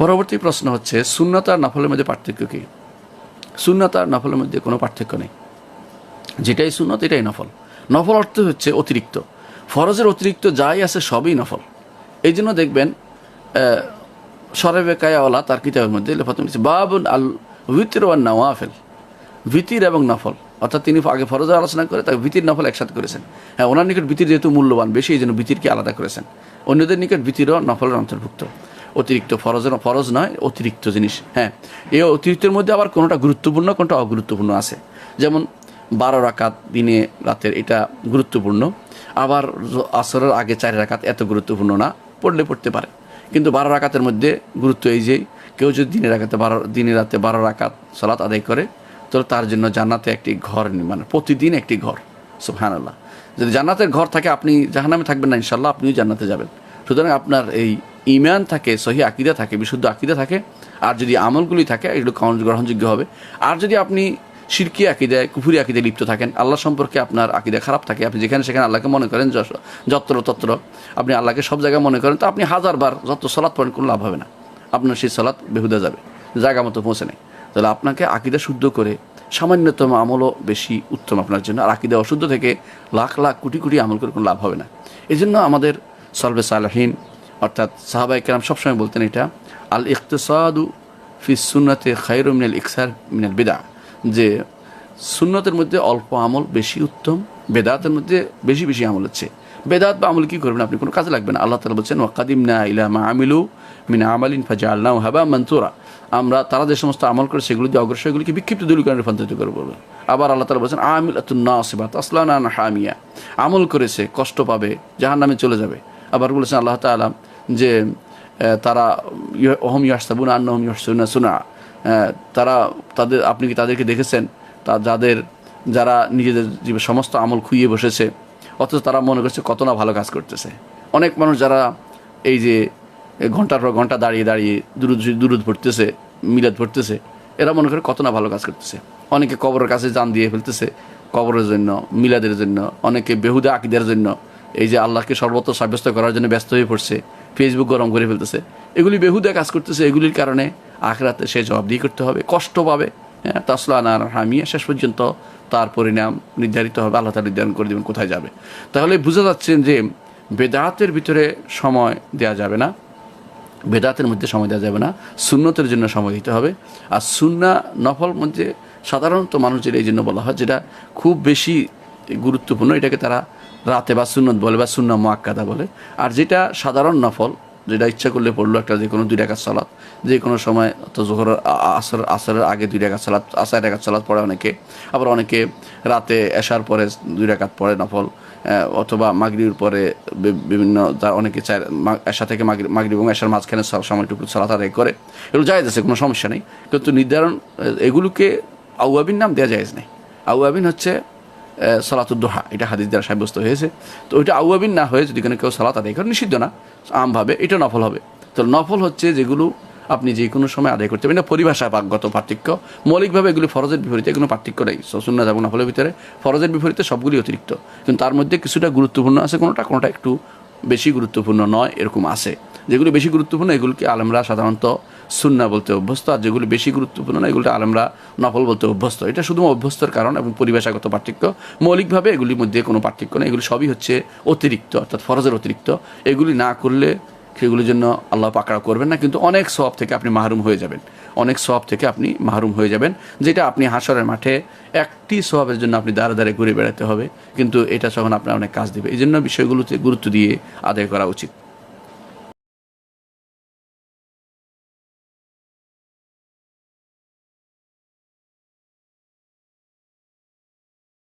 পরবর্তী প্রশ্ন হচ্ছে শূন্যত আর নফলের মধ্যে পার্থক্য কী? শূন্যত আর নফলের মধ্যে কোনো পার্থক্য নেই। যেটাই সুন্নত, এটাই নফল। নফল অর্থ হচ্ছে অতিরিক্ত। ফরজের অতিরিক্ত যাই আছে, সবই নফল। এই জন্য দেখবেন সরেবে কায়াওয়ালা তার কিতাবের মধ্যে ইসলাম বাবুন আল ভিতির ওয়ান নওয়াফেল। ভিতির এবং নফল। অর্থাৎ তিনি আগে ফরজের আলোচনা করে তাকে ভিতির নফল একসাথে করেছেন। হ্যাঁ ওনার নিকট ভিতির যেহেতু মূল্যবান, বেশি এই জন্য ভিতিরকে আলাদা করেছেন। অন্যদের নিকট ভিতিরও নফলের অন্তর্ভুক্ত। অতিরিক্ত ফরজের ফরজ নয় অতিরিক্ত জিনিস হ্যাঁ। এই অতিরিক্তের মধ্যে আবার কোনোটা গুরুত্বপূর্ণ, কোনোটা অগুরুত্বপূর্ণ আছে? যেমন বারো রাকাত দিনে রাতের এটা গুরুত্বপূর্ণ, আবার আসরের আগে চার রাকাত এত গুরুত্বপূর্ণ না, পড়লে পড়তে পারে। কিন্তু বারো রাকাতের মধ্যে গুরুত্ব এই যে, কেউ যদি দিনে রাখাতে বারো, দিনে রাতে বারো রাকাত সালাত আদায় করে, তাহলে তার জন্য জান্নাতে একটি ঘর নির্মাণ প্রতিদিন একটি ঘর সুবহান আল্লাহ যদি জান্নাতের ঘর থাকে, আপনি জাহান্নামে থাকবেন না, ইনশাল্লাহ আপনিও জান্নাতে যাবেন। সুতরাং আপনার এই ইমান থাকে, সহি আকিদা থাকে, বিশুদ্ধ আকিদা থাকে, আর যদি আমলগুলি থাকে, এগুলো গ্রহণ- গ্রহণযোগ্য হবে। আর যদি আপনি শিরকি আকিদায়, কুফুরি আকিদায় লিপ্ত থাকেন, আল্লাহ সম্পর্কে আপনার আকিদা খারাপ থাকে, আপনি যেখানে সেখানে আল্লাহকে মনে করেন যত্র তত্র, আপনি আল্লাহকে সব জায়গায় মনে করেন, তো আপনি হাজারবার যত সলাৎ পড়েন, কোনো লাভ হবে না। আপনার সেই সলাৎ বেহুদা যাবে, জায়গা মতো পৌঁছে নেই তাহলে আপনাকে আকিদা শুদ্ধ করে, সামান্যতম আমলও বেশি উত্তম আপনার জন্য। আর আকিদা অশুদ্ধ থেকে লাখ লাখ কোটি কোটি আমল করে কোনো লাভ হবে না। এই জন্য আমাদের সলবে সালাহীন অর্থাৎ সাহাবাই কেরাম সবসময় বলতেন এটা, আল ইকতেসাদু ফি সুন্নাতে খাইর মিনাল ইকসার, মিনাল বেদা যে সুন্নতের মধ্যে অল্প আমল বেশি উত্তম, বেদাতের মধ্যে বেশি বেশি আমল হচ্ছে বেদাত বা আমল কি করবেন আপনি? কোনো কাজে লাগবেন না। আল্লাহ তালা বলছেন ওয়াকাদিম না ইলামা আমিলু মিনা আমালিন ফাজা আল্লাহ হাবা মনসুরা আমরা তারা যে সমস্ত আমল করে সেগুলো দিয়ে অগ্রসর এগুলিকে বিক্ষিপ্ত দূরীকরণে রূপান্তরিত করে বলবে আবার আল্লাহ তালা বলছেন আমিল আতুন্নাসিবাত আসলানা হামিয়া আমল করেছে, কষ্ট পাবে জাহান নামে চলে যাবে। আবার বলেছেন, আল্লাহ তালা যে তারা ইয়- অহম ইয়াসাবুন আন্নহম ইয়াসুনা সুনা তারা তাদের, আপনি কি তাদেরকে দেখেছেন? তা, যাদের, যারা নিজেদের জীবনের সমস্ত আমল খুইয়ে বসেছে, অথচ তারা মনে করছে কত না ভালো কাজ করতেছে। অনেক মানুষ যারা এই যে ঘণ্টার পর ঘণ্টা দাঁড়িয়ে দাঁড়িয়ে দুরুদ দুরুদ পড়তেছে, মিলাদ পড়তেছে, এরা মনে করে কত না ভালো কাজ করতেছে। অনেকে কবরের কাছে জান দিয়ে ফেলতেছে, কবরের জন্য, মিলাদের জন্য, অনেকে বেহুদা আকিদের জন্য, এই যে আল্লাহকে সর্বত্র সাব্যস্ত করার জন্য ব্যস্ত হয়ে পড়ছে ফেসবুক গরম করে ফেলতেছে। এগুলি বেহুদা কাজ করতেছে, এগুলির কারণে আখরাতে সে জবাবদিহি করতে হবে, কষ্ট পাবে। হ্যাঁ তাসলা নার হামিয়া শেষ পর্যন্ত তার পরিণাম নির্ধারিত হবে, আল্লাহ তালা নির্ধারণ করে দেবেন কোথায় যাবে। তাহলে বুঝা যাচ্ছেন যে বেদাতের ভিতরে সময় দেয়া যাবে না, বেদাতের মধ্যে সময় দেওয়া যাবে না, সুন্নতের জন্য সময় দিতে হবে। আর সুন্না নফল মধ্যে সাধারণত মানুষের এই জন্য বলা হয় যেটা খুব বেশি গুরুত্বপূর্ণ, এটাকে তারা রাতে বা সুন্নত বলে বা সুন্না মোয়াক্কাদা বলে। আর যেটা সাধারণ নফল, যেটা ইচ্ছা করলে পড়ল একটা যে কোনো দুই টাকার সালাত, যে কোনো সময় তো জোহর, আসর, আসরের আগে দুই টাকার সালাত আসার টাকার সালাত পড়ে অনেকে। আবার অনেকে রাতে এসার পরে দুই টাকাত পড়ে নফল অথবা মাগরির পরে বিভিন্ন অনেকে চায় এশা থেকে মাগরি মাগরি এবং এশার মাঝখানে সব সময়টুকু সালাত আদায় করে। এগুলো যায় আছে, কোনো সমস্যা নেই। কিন্তু নির্ধারণ, এগুলোকে আউয়াবিন নাম দেওয়া যায় নেই। আউয়াবিন হচ্ছে সলাতুদ্দোহা এটা হাদিস দ্বারা সাব্যস্ত হয়েছে। তো ওইটা আউয়াবিন না হয়ে যদি কোনো কেউ সালাত আদায় করে, নিষিদ্ধ না। আমভাবে এটা নফল হবে। তো নফল হচ্ছে যেগুলো আপনি যে কোনো সময় আদায় করতে পারেন। এটা পরিভাষা পাকগত পার্থক্য। মৌলিকভাবে এগুলি ফরজের বিপরীতে কোনো পার্থক্য নেই। সুন্নাত এবং নফলের ভিতরে। ফরজের বিপরীতে সবগুলি অতিরিক্ত। কিন্তু তার মধ্যে কিছুটা গুরুত্বপূর্ণ আছে কোনোটা কোনোটা একটু বেশি গুরুত্বপূর্ণ নয়, এরকম আছে। যেগুলো বেশি গুরুত্বপূর্ণ, এগুলোকে আলমরা সাধারণত সুন্না বলতে অভ্যস্ত, আর যেগুলো বেশি গুরুত্বপূর্ণ না এগুলো আলমরা নফল বলতে অভ্যস্ত। এটা শুধু অভ্যস্তর কারণ এবং পরিবেশাগত পার্থক্য। মৌলিকভাবে এগুলির মধ্যে কোনো পার্থক্য নেই, এগুলি সবই হচ্ছে অতিরিক্ত, অর্থাৎ ফরজের অতিরিক্ত। এগুলি না করলে সেগুলির জন্য আল্লাহ পাকড়া করবেন না, কিন্তু অনেক সব থেকে আপনি মাহরুম হয়ে যাবেন। অনেক সব থেকে আপনি মাহরুম হয়ে যাবেন, যেটা আপনি হাসরের মাঠে একটি সবের জন্য আপনি দাঁড়ে দাঁড়ে ঘুরে বেড়াতে হবে, কিন্তু এটা যখন আপনার অনেক কাজ দেবে। এই জন্য বিষয়গুলোতে গুরুত্ব দিয়ে আদায় করা উচিত।